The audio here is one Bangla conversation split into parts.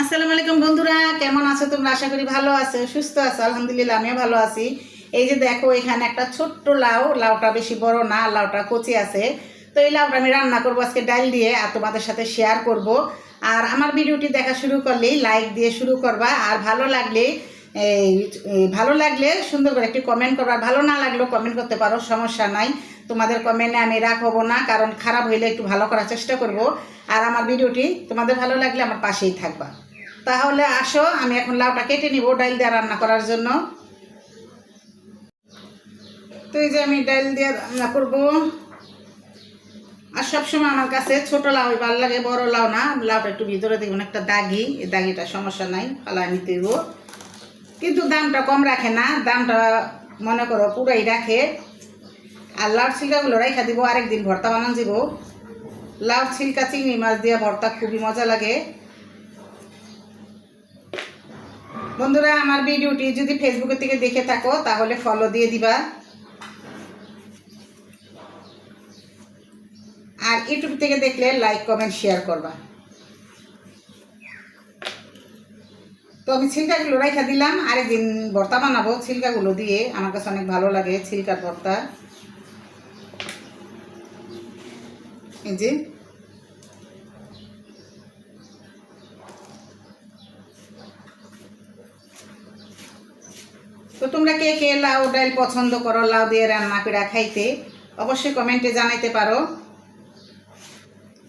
আসসালামু আলাইকুম বন্ধুরা, কেমন আছো তোমরা? আশা করি ভালো আছো, সুস্থ আছো, আলহামদুলিল্লাহ, আমিও ভালো আছি। এই যে দেখো, এখানে একটা ছোট্ট লাউ, লাউটা বেশি বড় না, লাউটা কচি আছে। তো এই লাউটা আমি রান্না করব আজকে ডাল দিয়ে, আর তোমাদের সাথে শেয়ার করব। আর আমার ভিডিওটি দেখা শুরু করলেই লাইক দিয়ে শুরু করবা, আর ভালো লাগলে ভালো লাগলে সুন্দর করে একটি কমেন্ট করবা। ভালো না লাগলেও কমেন্ট করতে পারো, সমস্যা নাই। তোমাদের কমেন্টে আমি রাখব না, কারণ খারাপ হইলে একটু ভালো করার চেষ্টা করব। আর আমার ভিডিওটি তোমাদের ভালো লাগলে আমার পাশেই থাকবা। তাহলে আসো, আমি এখন লাউটা কেটে নিব ডাইল দিয়ে রান্না করার জন্য। তো এই যে আমি ডাইল দিয়ে রান্না করব। আর সবসময় আমার কাছে ছোট লাউ ভালো লাগে, বড় লাউ না। লাউটা একটু ভিতরে দেখবেন একটা দাগি। এই দাগিটা সমস্যা নাই ফালাই নিতে। কিন্তু দামটা কম রাখে না, দামটা মনে করো পুরাই রাখে। আর লাউর ছিলকাগুলো রাইখা দিব, আরেকদিন ভর্তা বানান দিব। লাউর ছিলকা চিংড়ি মাছ দিয়ে ভর্তা খুবই মজা লাগে। বন্ধুরা, আমার ভিডিওটি যদি ফেসবুকের থেকে দেখে থাকো, তাহলে ফলো দিয়ে দিবা। আর ইউটিউব থেকে দেখলে লাইক কমেন্ট শেয়ার করবা। তো আমি ছিলকাগুলো রেখা দিলাম, আরেকদিন ভর্তা বানাবো। ছিলকাগুলো দিয়ে আমার কাছে অনেক ভালো লাগে ছিলকার ভর্তা। এই যে কে কে লাউ ডাল পছন্দ করো, লাউ দিয়ে রান্না করে খাইতে? অবশ্যই কমেন্টে জানাইতে পারো।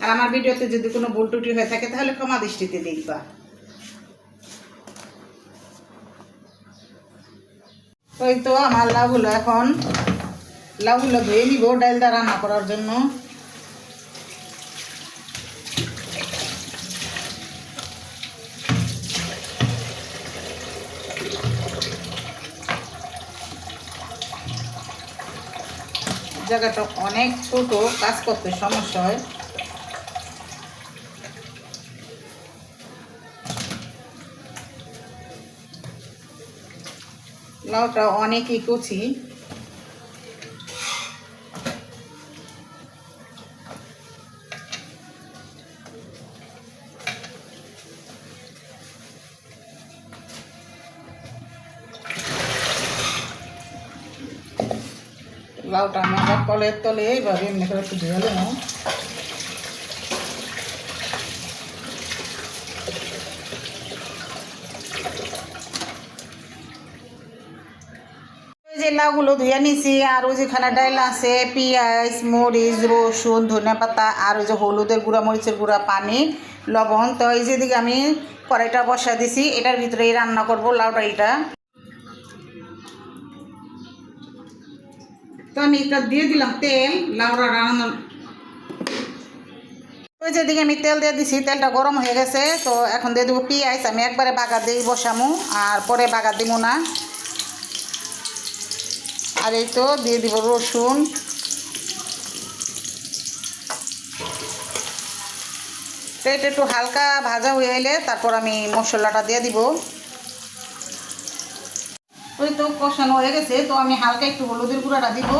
আর আমার ভিডিওতে যদি কোনো ভুল টুটি হয়ে থাকে, তাহলে ক্ষমা দৃষ্টিতে দেখবা। ওই তো আমার লাউগুলো এখন। লাউগুলো ধুয়ে নিব ডাল দা রান্না করার জন্য। জায়গাটা অনেক ছোট কাজ করতে সমস্যা হয়। লাউটা অনেকই কচি। লাউটা আমি কলের তলে এইভাবে এমনি করে একটু ধুয়ে নেব। যে লাউগুলো ধুয়ে নিছি, আর ওই যেখানে ডাইল আছে, পেঁয়াজ, মরিচ, রসুন ধনে পাতা, আর ওই যে হলুদের গুঁড়া, মরিচের গুঁড়া, পানি, লবণ। তো এই যেদিকে আমি কড়াইটা বসা দিছি, এটার ভিতরেই রান্না করব লাউ তো আমি এটা দিয়ে দিলাম, তেল লাউড়া রান্না। ওই যেদিকে আমি তেল দিয়ে দিছি, তেলটা গরম হয়ে গেছে, তো এখন দিয়ে দেবো পেঁয়াজ। আমি একবারে বাগার দিয়ে বসামু, আর পরে বাগার দিব না। আর এই তো দিয়ে দিব রসুন। এটা একটু হালকা ভাজা হয়ে এলে তারপর আমি মশলাটা দিয়ে দিব। তো কষানো হয়ে গেছে, তো আমি হালকা একটু হলুদের গুঁড়াটা দিব।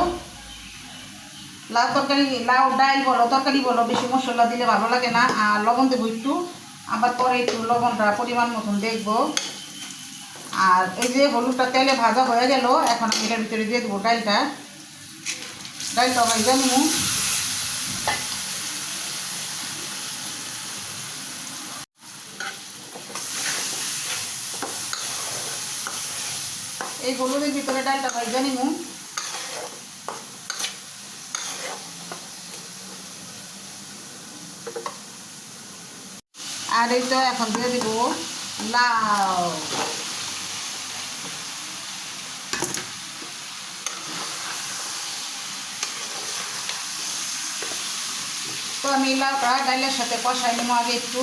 লাউ তরকারি, লাউ ডাল বলো, তরকারি বলো, বেশি মশলা দিলে ভালো লাগে না, আর লবণ দেবো একটু। আবার পরে একটু লবণটা পরিমাণ মতন দেখব। আর এই যে হলুদটা তেলে ভাজা হয়ে গেল, এখন আমি এটার ভিতরে দিয়ে দেবো ডালটা ডালটা ভাই জানব এই হলুদের ভিতরে ডালটা ভাই জানিমু আর এই তো এখন দিয়ে দিব লাউ। তো আমি লাউটা ডালের সাথে কষাই নেব আগে একটু।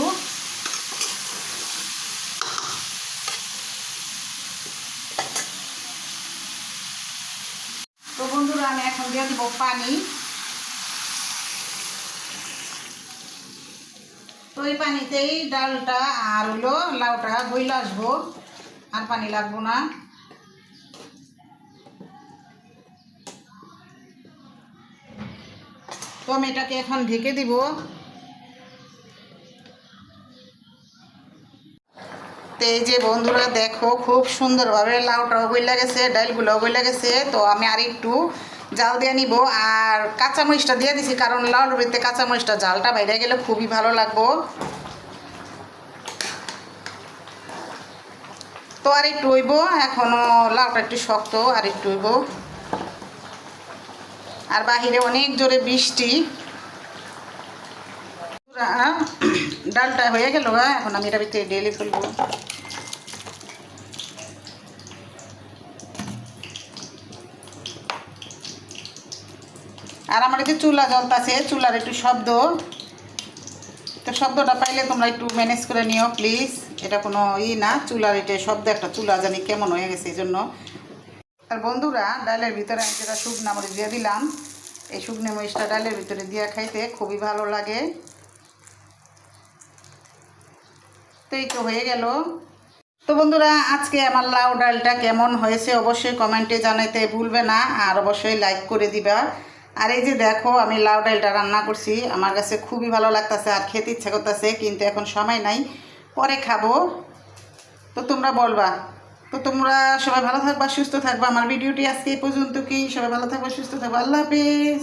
তো বন্ধুরা, আমি এখন দিয়ে দিব পানি। তো এই পানিতেই ডালটা আর হলো লাউটা বইলে আসব, আর পানি লাগবো না। তো আমি এটাকে এখন ঢেকে দিব। তো এই যে বন্ধুরা দেখো, খুব সুন্দরভাবে লাউটাও গইলা গেছে, ডালগুলোও গইলা গেছে। তো আমি আর একটু জাল দিয়ে নিব আর কাঁচামরিচটা দিয়ে দিছি, কারণ লাউর ভিতরে কাঁচামরিচটা জালটা বাইরে গেলে খুবই ভালো লাগবো। তো আর একটু হইব এখনও লাউটা একটু শক্ত, আর একটু হইব। আর বাহিরে অনেক জোরে বৃষ্টি। ডালটা হয়ে গেল এখন আমি এটা ভিতরে ডেলি ফেলব আর আমার যে চুলা জ্বলতাছে, চুলার একটু শব্দ। তো শব্দটা পাইলে তোমরা একটু ম্যানেজ করে নিও প্লিজ এটা কোনো ই না, চুলার এটা শব্দ, একটা চুলা জানি কেমন হয়ে গেছে এই জন্য। আর বন্ধুরা, ডালের ভিতরে আমি যেটা শুকনা মরিচ দিয়ে দিলাম, এই শুকনো মরিচটা ডালের ভিতরে দিয়ে খাইতে খুবই ভালো লাগে। তো এই তো হয়ে গেল। তো বন্ধুরা, আজকে আমার লাউ ডালটা কেমন হয়েছে অবশ্যই কমেন্টে জানাইতে ভুলবে না আর অবশ্যই লাইক করে দিবা। আর এই যে দেখো, আমি লাউ ডালটা রান্না করছি, আমার কাছে খুবই ভালো লাগতেছে আর খেতে ইচ্ছা করতেছে, কিন্তু এখন সময় নাই, পরে খাব। তো তোমরা বলবা, তো তোমরা সবাই ভালো থাকবা, সুস্থ থাকবা। আমার ভিডিওটি আজকে এই পর্যন্ত কি সবাই ভালো থাকবা, সুস্থ থাকবা। আল্লাহ হাফিজ।